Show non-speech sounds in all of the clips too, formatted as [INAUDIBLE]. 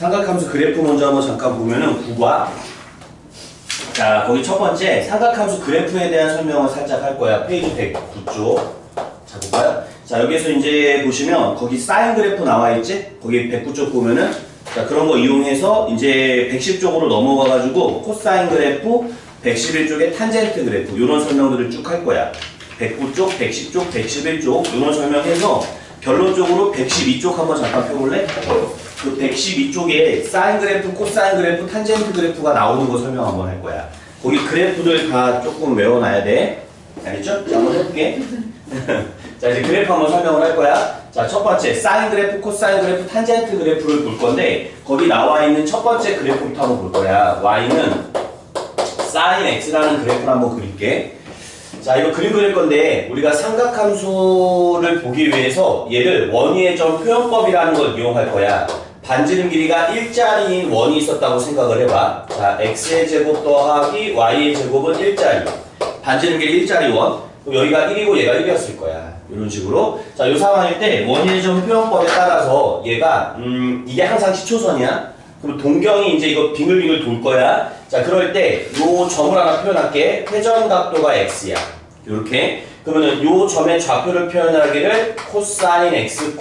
삼각함수 그래프 먼저 한번 잠깐 보면은 9과 자 거기 첫 번째 삼각함수 그래프에 대한 설명을 살짝 할 거야 페이지 109쪽 자 볼까요? 자 여기에서 이제 보시면 거기 사인 그래프 나와 있지? 거기 109쪽 보면은 자 그런 거 이용해서 이제 110쪽으로 넘어가 가지고 코사인 그래프 111쪽에 탄젠트 그래프 이런 설명들을 쭉 할 거야 109쪽, 110쪽, 111쪽 이런 설명해서 결론적으로 112쪽 한번 잠깐 펴볼래? 그 112쪽에 사인 그래프, 코사인 그래프, 탄젠트 그래프가 나오는 거 설명 한번 할 거야. 거기 그래프들 다 조금 외워놔야 돼. 알겠죠? 자, 한번 해볼게. [LAUGHS] 자, 이제 그래프 한번 설명을 할 거야. 자, 첫 번째, 사인 그래프, 코사인 그래프, 탄젠트 그래프를 볼 건데, 거기 나와 있는 첫 번째 그래프부터 한번 볼 거야. y는 사인 x라는 그래프를 한번 그릴게. 자, 이거 그림 그릴 건데 우리가 삼각함수를 보기 위해서 얘를 원위의 점 표현법이라는 걸 이용할 거야. 반지름 길이가 일자리인 원이 있었다고 생각을 해봐. 자, x의 제곱 더하기 y의 제곱은 일자리. 반지름 길이 일자리 원. 그럼 여기가 1이고 얘가 1이었을 거야. 이런 식으로. 자, 이 상황일 때 원위의 점 표현법에 따라서 얘가 음, 이게 항상 시초선이야. 그럼 동경이 이제 이거 빙글빙글 돌 거야. 자, 그럴 때 요 점을 하나 표현할게. 회전 각도가 x야. 이렇게. 그러면은 요 점의 좌표를 표현하기를 코사인 x,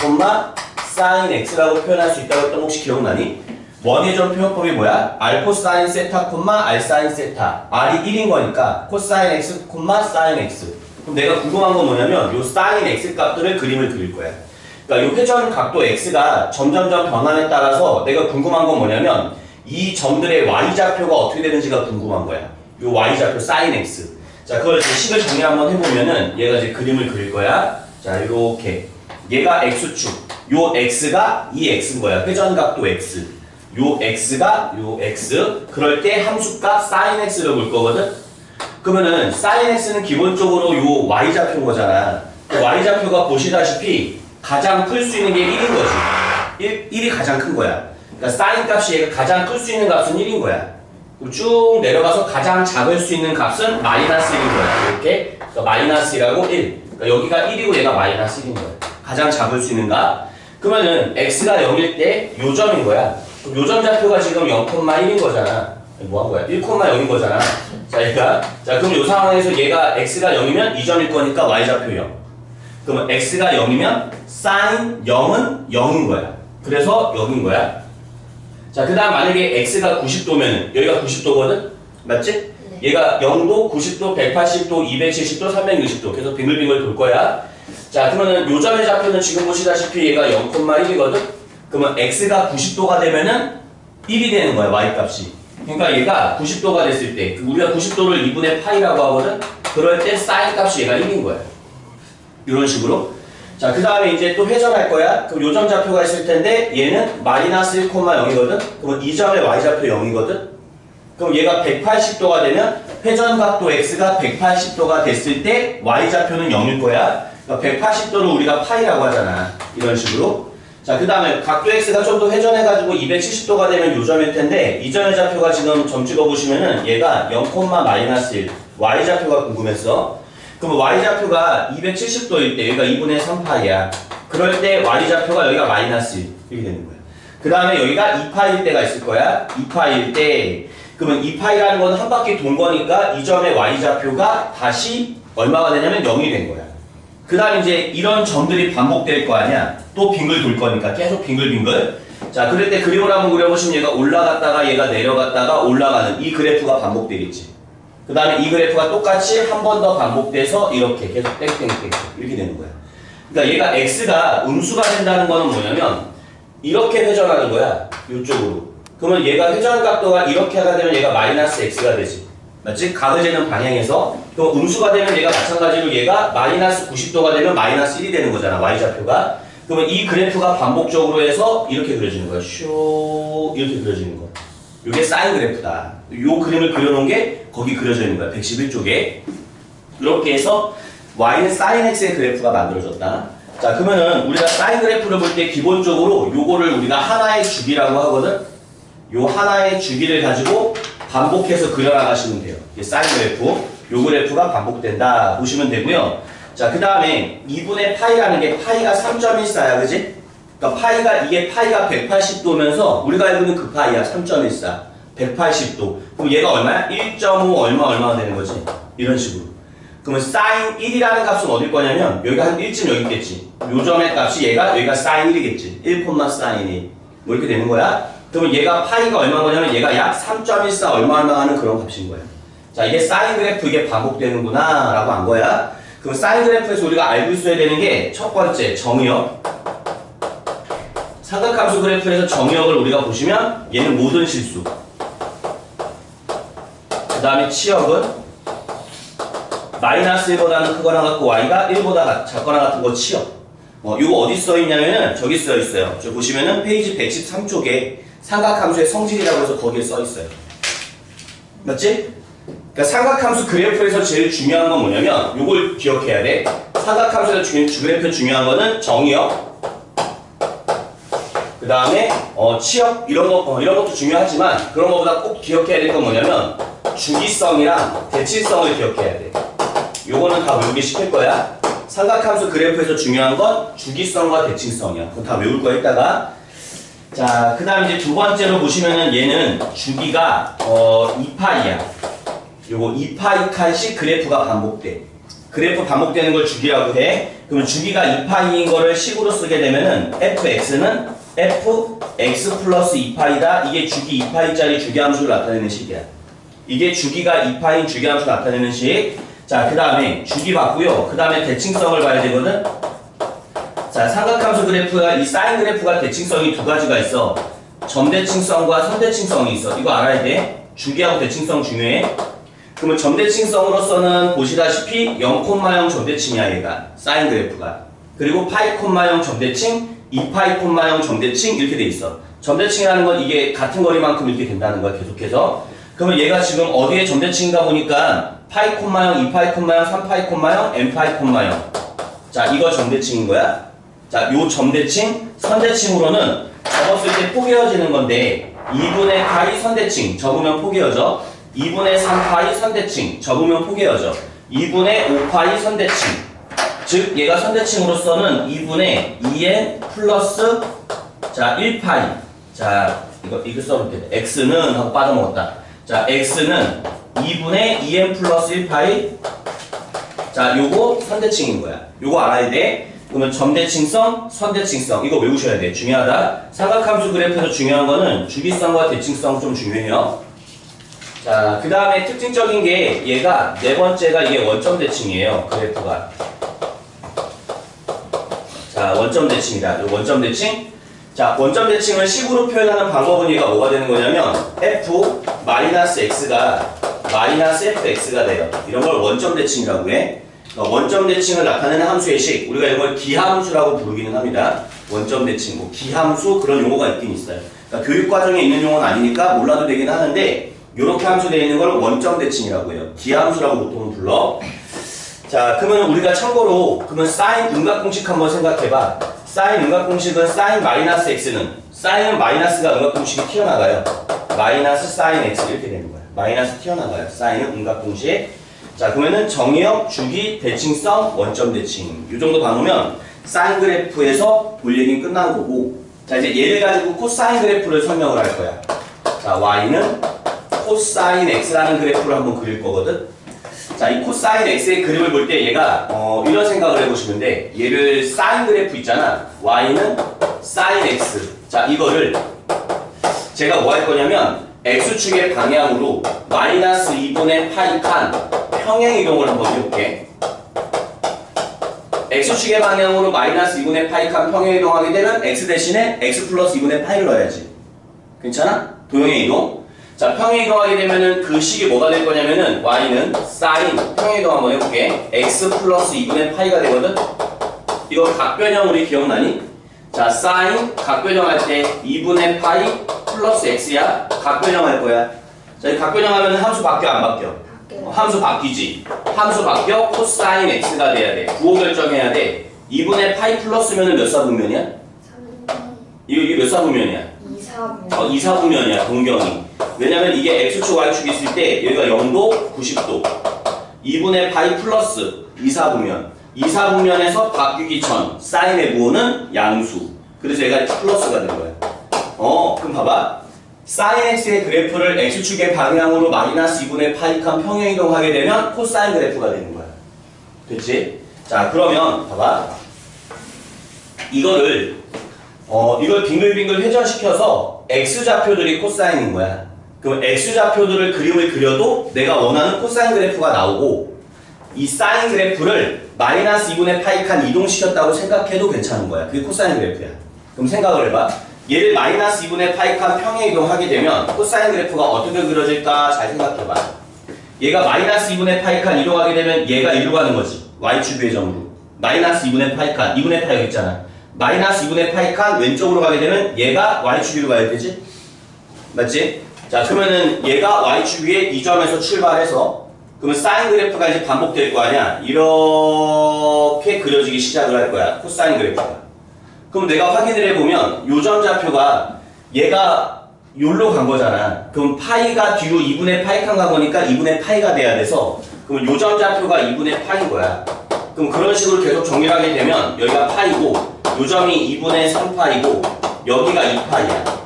사인 x라고 표현할 수 있다고 했던 거 혹시 기억나니? 원의 점 표현법이 뭐야? r 코사인 세타, 콤마 r 사인 세타. r이 1인 거니까 코사인 x, 콤마 사인 x. 그럼 내가 궁금한 건 뭐냐면 요 사인 x 값들을 그림을 그릴 거야. 그러니까 이 회전 각도 x가 점점점 변함에 따라서 내가 궁금한 건 뭐냐면 이 점들의 y좌표가 어떻게 되는지가 궁금한 거야. 이 y좌표 sin x. 자, 그걸 이제 식을 정리 한번 해보면은 얘가 이제 그림을 그릴 거야. 자, 이렇게 얘가 x축. 요 x가 이 x인 거야. 회전 각도 x. 요 x가 요 x. 그럴 때 함수값 sin x를 볼 거거든. 그러면은 sin x는 기본적으로 요 y좌표인 거잖아. 그 y좌표가 보시다시피 가장 클 수 있는 게 1인 거지. 1, 1이 가장 큰 거야. 그러니까 sin 값이 가장 클 수 있는 값은 1인 거야. 쭉 내려가서 가장 작을 수 있는 값은 마이너스 1인 거야. 이렇게. 그러니까 마이너스 1하고 1. 그러니까 여기가 1이고 얘가 마이너스 1인 거야. 가장 작을 수 있는 값. 그러면은 x가 0일 때 요점인 거야. 그럼 요점 좌표가 지금 0,1인 거잖아. 뭐 한 거야? 1,0인 거잖아. 자, 얘가. 자, 그럼 이 상황에서 얘가 x가 0이면 2점일 거니까 y좌표 0. 그러면 x가 0이면 sin 0은 0인 거야. 그래서 0인 거야. 자, 그 다음 만약에 x가 90도면 여기가 90도거든? 맞지? 얘가 0도, 90도, 180도, 270도, 360도 계속 빙글빙글 돌 거야. 자, 그러면은 요점의 좌표는 지금 보시다시피 얘가 0,1이거든? 그러면 x가 90도가 되면은 1이 되는 거야, y 값이. 그러니까 얘가 90도가 됐을 때, 그 우리가 90도를 2분의 파이라고 하거든? 그럴 때 sin 값이 얘가 1인 거야. 이런 식으로. 자, 그 다음에 이제 또 회전할 거야. 그럼 요점 좌표가 있을 텐데 얘는 마이너스 1,0이거든. 그러면 이 점의 y좌표 0이거든. 그럼 얘가 180도가 되면 회전 각도 x가 180도가 됐을 때 y좌표는 0일 거야. 그러니까 180도를 우리가 파이라고 하잖아. 이런 식으로. 자, 그 다음에 각도 x가 좀 더 회전해가지고 270도가 되면 요점일 텐데 이 점의 좌표가 지금 점 찍어보시면은 얘가 0, 마이너스 1 y좌표가 궁금했어. 그럼 y좌표가 270도일 때 여기가 2분의 3파이야. 그럴 때 y좌표가 여기가 마이너스 1 이렇게 되는 거야. 그 다음에 여기가 2파일 때가 있을 거야. 2파일 때 그러면 2파이라는 건 한 바퀴 돈 거니까 이 점의 y좌표가 다시 얼마가 되냐면 0이 된 거야. 그 다음 이제 이런 점들이 반복될 거 아니야. 또 빙글 돌 거니까 계속 빙글빙글. 자, 그럴 때 그림을 한번 그려보시면 얘가 올라갔다가 얘가 내려갔다가 올라가는 이 그래프가 반복되겠지. 그 다음에 이 그래프가 똑같이 한 번 더 반복돼서 이렇게 계속 땡땡땡 이렇게 되는 거야. 그러니까 얘가 x가 음수가 된다는 거는 뭐냐면 이렇게 회전하는 거야. 이쪽으로. 그러면 얘가 회전 각도가 이렇게 하가 되면 얘가 마이너스 x가 되지. 맞지? 각을 재는 방향에서 그럼 음수가 되면 얘가 마찬가지로 얘가 마이너스 90도가 되면 마이너스 1이 되는 거잖아. y좌표가. 그러면 이 그래프가 반복적으로 해서 이렇게 그려지는 거야. 쇼 이렇게 그려지는 거야. 이게 사인 그래프다. 요 그림을 그려놓은 게 거기 그려져 있는 거야. 111쪽에. 이렇게 해서 y는 sin x의 그래프가 만들어졌다. 자, 그러면은 우리가 사인 그래프를 볼 때 기본적으로 요거를 우리가 하나의 주기라고 하거든. 요 하나의 주기를 가지고 반복해서 그려나가시면 돼요. 이게 사인 그래프. 요 그래프가 반복된다 보시면 되고요. 자, 그 다음에 2분의 파이라는 게 파이가 3.14야, 그지? 그러니까 파이가 이게 파이가 180도면서 우리가 알고 있는 그 파이야 3.14 180도 그럼 얘가 얼마야? 1.5 얼마 얼마가 되는 거지 이런 식으로 그러면 사인 1이라는 값은 어딜 거냐면 여기가 한 1쯤 여기 있겠지 요 점의 값이 얘가 여기가 사인 1이겠지 1 사인 1 뭐 이렇게 되는 거야 그러면 얘가 파이가 얼마 거냐면 얘가 약 3.14 얼마 얼마 하는 그런 값인 거야 자 이게 사인 그래프 이게 반복되는구나 라고 한 거야. 그럼 사인 그래프에서 우리가 알고 있어야 되는 게 첫 번째 정의역. 삼각함수 그래프에서 정의역을 우리가 보시면 얘는 모든 실수. 그 다음에 치역은 마이너스 1보다는 크거나 같고 y가 1보다 작거나 같은 거 치역. 어, 이거 어디 써 있냐면은 저기 써 있어요. 저 보시면은 페이지 113쪽에 삼각함수의 성질이라고 해서 거기에 써 있어요 맞지? 그러니까 삼각함수 그래프에서 제일 중요한 건 뭐냐면 이걸 기억해야 돼 삼각함수에서 주, 주 그래프 중요한 거는 정의역 그 다음에 어, 취업 이런 거 어, 이런 것도 중요하지만 그런 것보다 꼭 기억해야 될 건 뭐냐면 주기성이랑 대칭성을 기억해야 돼. 요거는 다 외우기 시킬 거야. 삼각함수 그래프에서 중요한 건 주기성과 대칭성이야. 그거 다 외울 거야 이따가. 자, 그 다음 이제 두 번째로 보시면은 얘는 주기가 어 2파이야. 요거 2파이 칸씩 그래프가 반복돼. 그래프 반복되는 걸 주기라고 해. 그러면 주기가 2파이인 거를 식으로 쓰게 되면은 fx는 fx 플러스 2파이다. 이게 주기 2파이짜리 주기함수를 나타내는 식이야. 이게 주기가 2파인 주기함수 나타내는 식. 자, 그 다음에 주기 봤고요. 그 다음에 대칭성을 봐야 되거든. 자, 삼각함수 그래프가 이 사인 그래프가 대칭성이 두 가지가 있어. 점대칭성과 선대칭성이 있어. 이거 알아야 돼. 주기하고 대칭성 중요해. 그러면 점대칭성으로서는 보시다시피 0,0 점대칭이야 얘가 사인 그래프가 그리고 파이 콤마 0 점대칭 2파이 콤마 0 점대칭 이렇게 돼 있어 점대칭이라는 건 이게 같은 거리만큼 이렇게 된다는 거야 계속해서 그러면 얘가 지금 어디에 점대칭인가 보니까 파이 콤마 0 2파이 콤마 0 3파이 콤마 0 n파이 콤마 0 자 이거 점대칭인 거야 자 요 점대칭 선대칭으로는 접었을 때 포개어지는 건데 2분의 파이 선대칭 접으면 포개어져 2분의 3파이 선대칭 접으면 포개어져 2분의 5파이 선대칭. 즉 얘가 선대칭으로서는 2분의 2n 플러스 자 1파이 자 이거 이거 써볼게. X는 하고 빠져먹었다. 자 x는 2분의 2n 플러스 1파이 자 요거 선대칭인 거야. 요거 알아야 돼 그러면 점대칭성, 선대칭성 이거 외우셔야 돼 중요하다 삼각함수 그래프에서 중요한 거는 주기성과 대칭성 좀 중요해요 자, 그 다음에 특징적인 게 얘가 네 번째가 이게 원점 대칭이에요. 그래프가. 자, 원점 대칭이다. 요 원점 대칭. 자, 원점 대칭을 식으로 표현하는 방법은 얘가 뭐가 되는 거냐면 f 마이너스 x가 마이너스 fx가 돼요. 이런 걸 원점 대칭이라고 해. 그러니까 원점 대칭을 나타내는 함수의 식. 우리가 이걸 기함수라고 부르기는 합니다. 원점 대칭, 뭐 기함수 그런 용어가 있긴 있어요. 그러니까 교육 과정에 있는 용어는 아니니까 몰라도 되긴 하는데 이렇게 함수 되어 있는 걸 원점 대칭이라고 해요. 기함수라고 보통 불러. 자, 그러면 우리가 참고로 그러면 사인 음각 공식 한번 생각해봐. 사인 음각 공식은 사인 마이너스 x는 사인 마이너스가 음각 공식이 튀어나가요. 마이너스 사인 x 이렇게 되는 거야. 마이너스 튀어나가요. 사인은 음각 공식. 자, 그러면은 정의역, 주기, 대칭성, 원점 대칭. 이 정도 봐놓으면 사인 그래프에서 볼 얘기는 끝난 거고. 자, 이제 얘를 가지고 코사인 그래프를 설명을 할 거야. 자, y는 코사인 x라는 그래프를 한번 그릴 거거든. 자, 이 코사인 x의 그림을 볼 때 얘가 어, 이런 생각을 해보시면 돼. 얘를 사인 그래프 있잖아. y는 사인 x. 자, 이거를 제가 뭐 할 거냐면 x축의 방향으로 마이너스 2분의 파이 칸 평행 이동을 한번 해볼게. x축의 방향으로 마이너스 2분의 파이 칸 평행 이동하게 되면 x 대신에 x 플러스 2분의 파이를 넣어야지. 괜찮아? 도형의 이동. 자, 평행 이동하게 되면은 그 식이 뭐가 될 거냐면은 y는 sin 평행 이동 한번 해볼게. x 플러스 2분의 파이가 되거든. 이거 각변형 우리 기억나니? 자, sin 각변형 할 때 2분의 파이 플러스 x야. 각변형 할 거야. 자, 이 각변형 하면 함수 바뀌어 안 바뀌어? 어, 함수 바뀌지. 함수 바뀌어 코사인 x가 돼야 돼. 구호 결정해야 돼. 2분의 파이 플러스면은 몇 사분면이야? 3, 이거 이거 몇 사분면이야? 2, 4, 어, 2, 4분면이야, 동경이. 왜냐면 이게 x축, y축 있을 때 여기가 0도, 90도. 2분의 파이 플러스 2, 4분면. 2, 4분면에서 바뀌기 전 사인의 부호는 양수. 그래서 얘가 플러스가 된 거야. 어, 그럼 봐봐. 사인 x의 그래프를 x축의 방향으로 마이너스 2분의 파이칸 평행 이동하게 되면 코사인 그래프가 되는 거야. 됐지? 자, 그러면 봐봐. 이거를 어, 이걸 빙글빙글 회전시켜서 x좌표들이 코사인인 거야. 그럼 x좌표들을 그림을 그려도 내가 원하는 코사인 그래프가 나오고 이 사인 그래프를 마이너스 2분의 파이칸 이동시켰다고 생각해도 괜찮은 거야. 그게 코사인 그래프야. 그럼 생각을 해봐. 얘를 마이너스 2분의 파이칸 평행 이동하게 되면 코사인 그래프가 어떻게 그려질까 잘 생각해봐. 얘가 마이너스 2분의 파이칸 이동하게 되면 얘가 이리로 가는 거지. y축의 점으로. 마이너스 2분의 파이칸, 2분의 파이가 있잖아. 마이너스 2분의 파이칸 왼쪽으로 가게 되면 얘가 y축위로 가야 되지? 맞지? 자, 그러면은 얘가 y축 위에 이 점에서 출발해서 그러면 사인 그래프가 이제 반복될 거 아니야? 이렇게 그려지기 시작을 할 거야. 코사인 그래프가. 그럼 내가 확인을 해보면 요점 좌표가 얘가 요로 간 거잖아. 그럼 파이가 뒤로 2분의 파이칸 간 거니까 2분의 파이가 돼야 돼서 그럼 요점 좌표가 2분의 파인 거야. 그럼 그런 식으로 계속 정리를 하게 되면 여기가 파이고 요점이 2분의 3파이고 여기가 2파이야.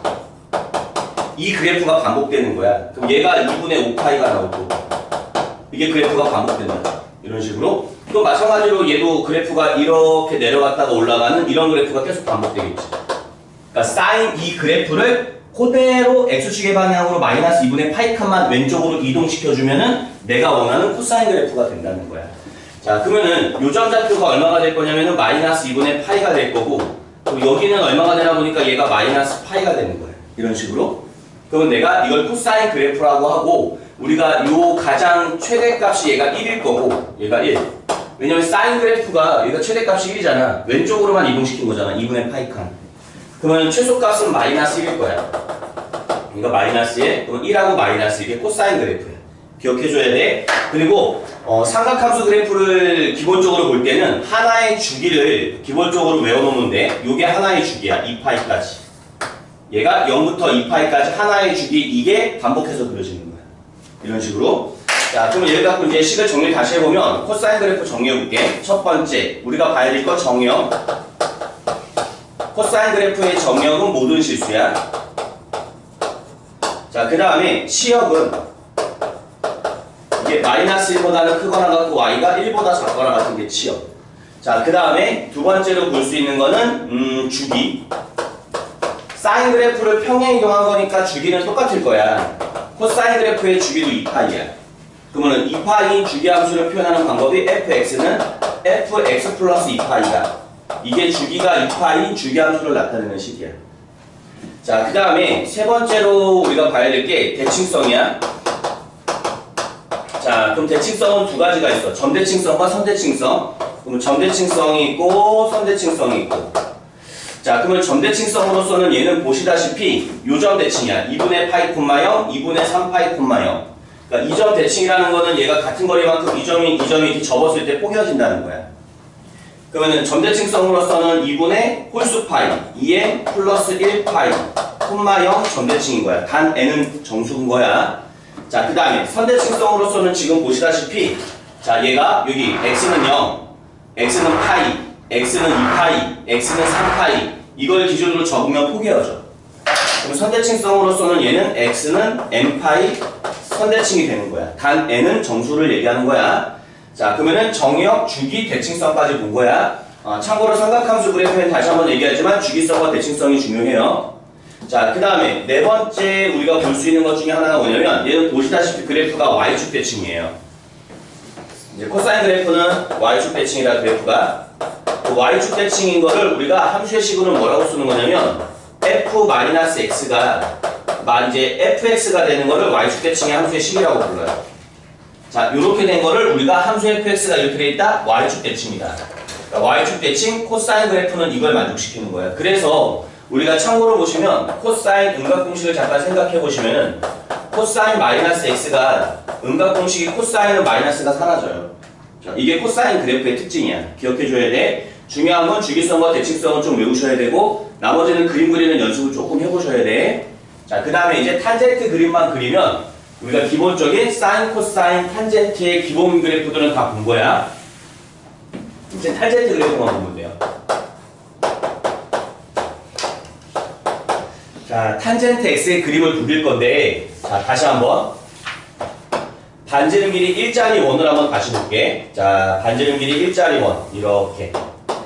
이 그래프가 반복되는 거야. 그럼 얘가 2분의 5파이가 나오고 이게 그래프가 반복된다. 이런 식으로. 또 마찬가지로 얘도 그래프가 이렇게 내려갔다가 올라가는 이런 그래프가 계속 반복되겠지. 그러니까 사인 이 그래프를 그대로 x축의 방향으로 마이너스 2분의 파이 칸만 왼쪽으로 이동시켜주면은 내가 원하는 코사인 그래프가 된다는 거야. 자, 그러면은 요점 좌표가 얼마가 될 거냐면은 마이너스 2분의 파이가 될 거고 그리고 여기는 얼마가 되나 보니까 얘가 마이너스 파이가 되는 거야. 이런 식으로. 그러면 내가 이걸 코사인 그래프라고 하고 우리가 요 가장 최대값이 얘가 1일 거고 얘가 1. 왜냐면 사인 그래프가 얘가 최대값이 1이잖아. 왼쪽으로만 이동시킨 거잖아. 2분의 파이 칸. 그러면 최소값은 마이너스 1일 거야. 이거 마이너스에 그럼 1하고 마이너스 이게 코사인 그래프야. 기억해줘야 돼. 그리고 어, 삼각함수 그래프를 기본적으로 볼 때는 하나의 주기를 기본적으로 외워놓는데 이게 하나의 주기야. 2파이까지. 얘가 0부터 2파이까지 하나의 주기 이게 반복해서 그려지는 거야. 이런 식으로. 자, 그럼 얘를 갖고 이제 식을 정리 다시 해보면 코사인 그래프 정리해볼게. 첫 번째, 우리가 봐야 될 거 정의역. 코사인 그래프의 정의역은 모든 실수야. 자, 그 다음에 시역은 이게 마이너스 1보다는 크거나 같고 y가 1보다 작거나 같은 게 치역. 자, 그 다음에 두 번째로 볼 수 있는 거는 음, 주기. 사인 그래프를 평행 이동한 거니까 주기는 똑같을 거야. 코사인 그래프의 주기도 2파이야. 그러면 2파이인 주기 함수를 표현하는 방법이 fx는 fx 플러스 2파이다. 이게 주기가 2파이인 주기 함수를 나타내는 식이야. 자, 그 다음에 세 번째로 우리가 봐야 될 게 대칭성이야. 자, 그럼 대칭성은 두 가지가 있어. 점대칭성과 선대칭성. 그럼 점대칭성이 있고 선대칭성이 있고. 자, 그러면 점대칭성으로서는 얘는 보시다시피 요점 대칭이야. 2분의 파이 콤마 0, 2분의 3 파이 콤마 0. 그러니까 이점 대칭이라는 거는 얘가 같은 거리만큼 이 점이 이 점이 이렇게 접었을 때 포개어진다는 거야. 그러면은 점대칭성으로서는 2분의 홀수 파이, 2n 플러스 1 파이, 콤마 0 점대칭인 거야. 단 n은 정수인 거야. 자, 그 다음에 선대칭성으로서는 지금 보시다시피 자, 얘가 여기 x는 0, x는 파이, x는 2파이, x는 3파이 이걸 기준으로 적으면 포개어져. 그럼 선대칭성으로서는 얘는 x는 n파이 선대칭이 되는 거야. 단 n은 정수를 얘기하는 거야. 자, 그러면은 정의역, 주기, 대칭성까지 본 거야. 어, 참고로 삼각함수 그래프는 다시 한번 얘기하지만 주기성과 대칭성이 중요해요. 자, 그 다음에 네 번째 우리가 볼 수 있는 것 중에 하나가 뭐냐면 얘는 보시다시피 그래프가 y축 대칭이에요. 이제 코사인 그래프는 y축 대칭이라 그래프가 그 y축 대칭인 거를 우리가 함수의 식으로 뭐라고 쓰는 거냐면 f-x가 마 이제 fx가 되는 거를 y축 대칭의 함수의 식이라고 불러요. 자, 이렇게 된 거를 우리가 함수 fx가 이렇게 돼 있다 y축 대칭이다. 그러니까 y축 대칭 코사인 그래프는 이걸 만족시키는 거예요. 그래서 우리가 참고로 보시면 코사인 음각 공식을 잠깐 생각해 보시면은 코사인 마이너스 x가 음각 공식이 코사인은 마이너스가 사라져요. 자, 이게 코사인 그래프의 특징이야. 기억해 줘야 돼. 중요한 건 주기성과 대칭성은 좀 외우셔야 되고 나머지는 그림 그리는 연습을 조금 해보셔야 돼. 자, 그 다음에 이제 탄젠트 그림만 그리면 우리가 기본적인 사인, 코사인, 탄젠트의 기본 그래프들은 다 본 거야. 이제 탄젠트 그래프만 보면 돼요. 자, 탄젠트 x의 그림을 그릴 건데, 자, 다시 한번. 반지름 길이 일자리 원을 한번 다시 볼게. 자, 반지름 길이 일자리 원. 이렇게.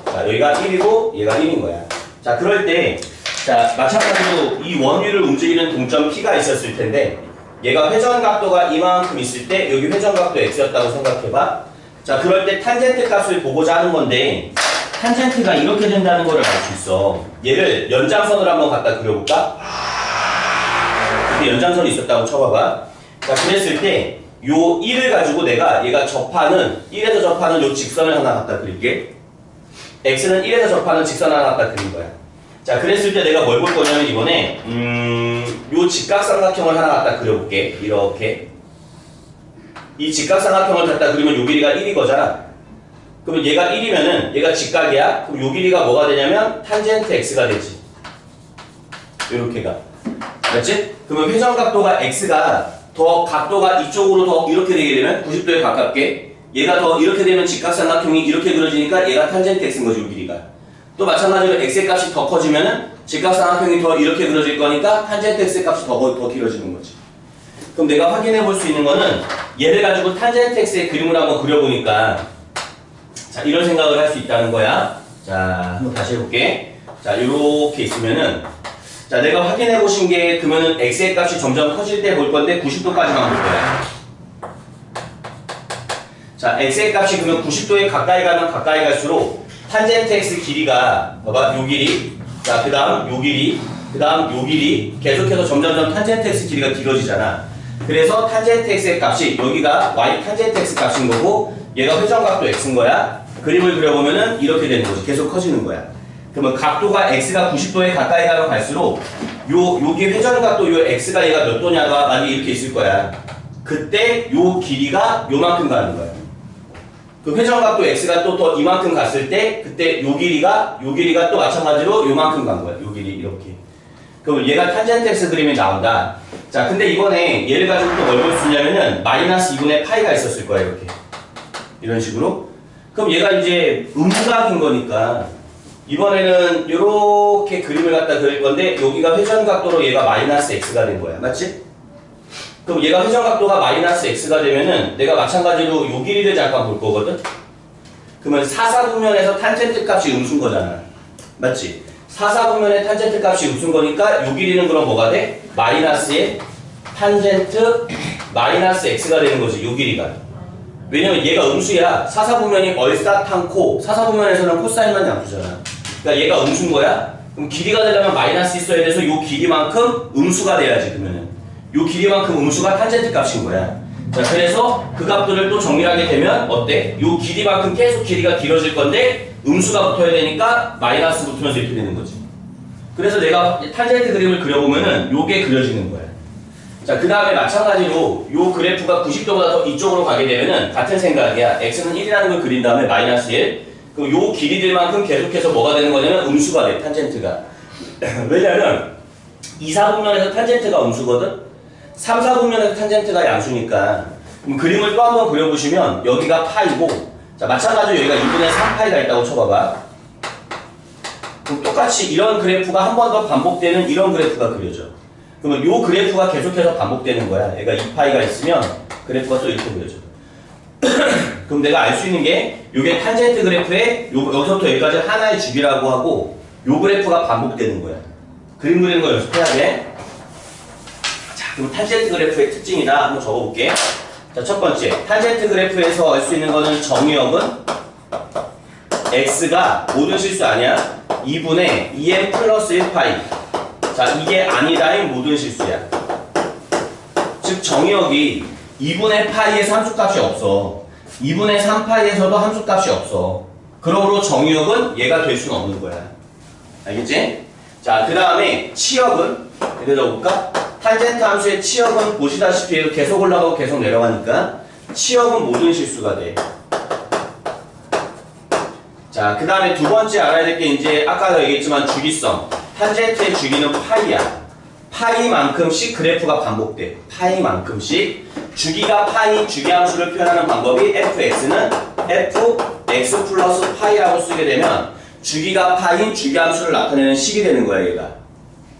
자, 여기가 1이고, 얘가 1인 거야. 자, 그럴 때, 자, 마찬가지로 이 원위를 움직이는 동점 P가 있었을 텐데, 얘가 회전 각도가 이만큼 있을 때, 여기 회전 각도 X였다고 생각해봐. 자, 그럴 때 탄젠트 값을 보고자 하는 건데, 탄젠트가 이렇게 된다는 걸 알 수 있어. 얘를 연장선으로 한번 갖다 그려볼까? 이렇게 연장선이 있었다고 쳐봐봐. 자, 그랬을 때, 요 1을 가지고 내가 얘가 접하는, 1에서 접하는 요 직선을 하나 갖다 그릴게. x는 1에서 접하는 직선 하나 갖다 그린 거야. 자, 그랬을 때 내가 뭘 볼 거냐면 이번에, 음, 요 직각삼각형을 하나 갖다 그려볼게. 이렇게. 이 직각삼각형을 갖다 그리면 요 길이가 1이 거잖아. 그러면 얘가 1이면은 얘가 직각이야. 그럼 요 길이가 뭐가 되냐면 탄젠트 x가 되지. 요렇게가. 맞지? 그러면 회전 각도가 x가 더 각도가 이쪽으로 더 이렇게 되게 되면 90도에 가깝게 얘가 더 이렇게 되면 직각삼각형이 이렇게 그려지니까 얘가 탄젠트 x인 거지 요 길이가. 또 마찬가지로 x의 값이 더 커지면은 직각삼각형이 더 이렇게 그려질 거니까 탄젠트 x의 값이 더, 더 길어지는 거지. 그럼 내가 확인해 볼 수 있는 거는 얘를 가지고 탄젠트 x의 그림을 한번 그려보니까 자 이런 생각을 할 수 있다는 거야. 자 한번 다시 해볼게. 자 이렇게 있으면은 자 내가 확인해 보신 게 그러면은 x의 값이 점점 커질 때 볼 건데 90도까지만 볼 거야. 자 x의 값이 그러면 90도에 가까이 가면 가까이 갈수록 탄젠트 x 길이가 봐봐 요 길이. 자그 다음 요 길이. 그 다음 요 길이. 계속해서 점점점 탄젠트 x 길이가 길어지잖아. 그래서 탄젠트 x의 값이 여기가 y 탄젠트 x 값인 거고 얘가 회전각도 x인 거야. 그림을 그려보면은 이렇게 되는 거지. 계속 커지는 거야. 그러면 각도가 x가 90도에 가까이 가면 갈수록 요 여기 회전각도 요 x가 얘가 몇 도냐가 만약에 이렇게 있을 거야. 그때 요 길이가 요만큼 가는 거야 그 회전각도 x가 또더 이만큼 갔을 때 그때 요 길이가 요 길이가 또 마찬가지로 요만큼 간 거야. 요 길이 이렇게. 그럼 얘가 탄젠트 x 그림이 나온다. 자, 근데 이번에 얘를 가지고 또뭘볼수 있냐면은 마이너스 2분의 파이가 있었을 거야 이렇게. 이런 식으로. 그럼 얘가 이제 음각인 거니까 이번에는 이렇게 그림을 갖다 그릴 건데 여기가 회전각도로 얘가 마이너스 x가 된 거야. 맞지? 그럼 얘가 회전각도가 마이너스 x가 되면은 내가 마찬가지로 요 길이를 잠깐 볼 거거든? 그러면 사사분면에서 탄젠트 값이 음수인 거잖아. 맞지? 사사분면의 탄젠트 값이 음수인 거니까 요 길이는 그럼 뭐가 돼? 마이너스의 탄젠트 마이너스 x가 되는 거지, 요 길이가. 왜냐면 얘가 음수야. 사사분면이 얼싸탄코, 사사분면에서는 코사인만 양수잖아. 그러니까 얘가 음수인 거야? 그럼 길이가 되려면 마이너스 있어야 돼서 요 길이만큼 음수가 돼야지, 그러면은. 요 길이만큼 음수가 탄젠트 값인 거야. 자, 그래서 그 값들을 또 정리하게 되면 어때? 요 길이만큼 계속 길이가 길어질 건데 음수가 붙어야 되니까 마이너스 붙으면서 이렇게 되는 거지. 그래서 내가 탄젠트 그림을 그려보면은 요게 그려지는 거야. 자, 그 다음에 마찬가지로 요 그래프가 90도보다 더 이쪽으로 가게 되면은 같은 생각이야. x는 1이라는 걸 그린 다음에 마이너스 1. 그럼 요 길이들만큼 계속해서 뭐가 되는 거냐면 음수가 돼, 탄젠트가. [LAUGHS] 왜냐면 2, 4분면에서 탄젠트가 음수거든? 3, 4분면에서 탄젠트가 양수니까 그림을 또 한번 그려보시면 여기가 파이고 자 마찬가지로 여기가 2분의 3파이가 있다고 쳐봐봐. 그럼 똑같이 이런 그래프가 한 번 더 반복되는 이런 그래프가 그려져. 그러면 요 그래프가 계속해서 반복되는 거야. 얘가 2파이가 있으면 그래프가 또 이렇게 그려져. [CLEARS THROAT] 그럼 내가 알 수 있는 게 요게 탄젠트 그래프에 요, 여기서부터 여기까지 하나의 주기라고 하고 요 그래프가 반복되는 거야. 그림 그리는 거 연습해야 돼. 자, 그럼 탄젠트 그래프의 특징이다. 한번 적어볼게. 자, 첫 번째. 탄젠트 그래프에서 알 수 있는 거는 정의역은 x가 모든 실수 아니야? 2분의 2n 플러스 1파이. 자, 이게 아니다인 모든 실수야. 즉, 정의역이 2분의 파이에서 함수값이 없어. 2분의 3파이에서도 함수값이 없어. 그러므로 정의역은 얘가 될 수는 없는 거야. 알겠지? 자, 그 다음에 치역은 이렇게 적어볼까? 탄젠트 함수의 치역은 보시다시피 계속 올라가고 계속 내려가니까 치역은 모든 실수가 돼. 자, 그 다음에 두 번째 알아야 될 게 이제 아까도 얘기했지만 주기성. 탄젠트의 주기는 파이야. 파이만큼씩 그래프가 반복돼. 파이만큼씩. 주기가 파이 주기 함수를 표현하는 방법이 fx는 fx 플러스 파이라고 쓰게 되면 주기가 파인 주기 함수를 나타내는 식이 되는 거야, 얘가.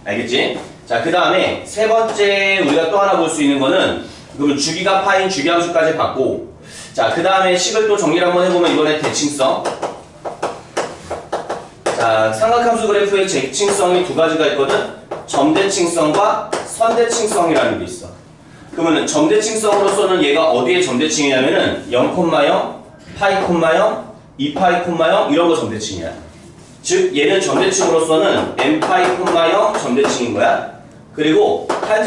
알겠지? 자, 그 다음에 세 번째 우리가 또 하나 볼 수 있는 거는 그러면 주기가 파인 주기함수까지 봤고. 자, 그 다음에 식을 또 정리를 한번 해보면 이번에 대칭성. 자, 삼각함수 그래프의 대칭성이 두 가지가 있거든. 점대칭성과 선대칭성이라는 게 있어. 그러면은 점대칭성으로서는 얘가 어디에 점대칭이냐면은 0,0, 파이, 0, 2파이, 0 이런 거 점대칭이야. 즉 얘는 점대칭으로서는 n파이, 0 점대칭인 거야 그리고 탄젠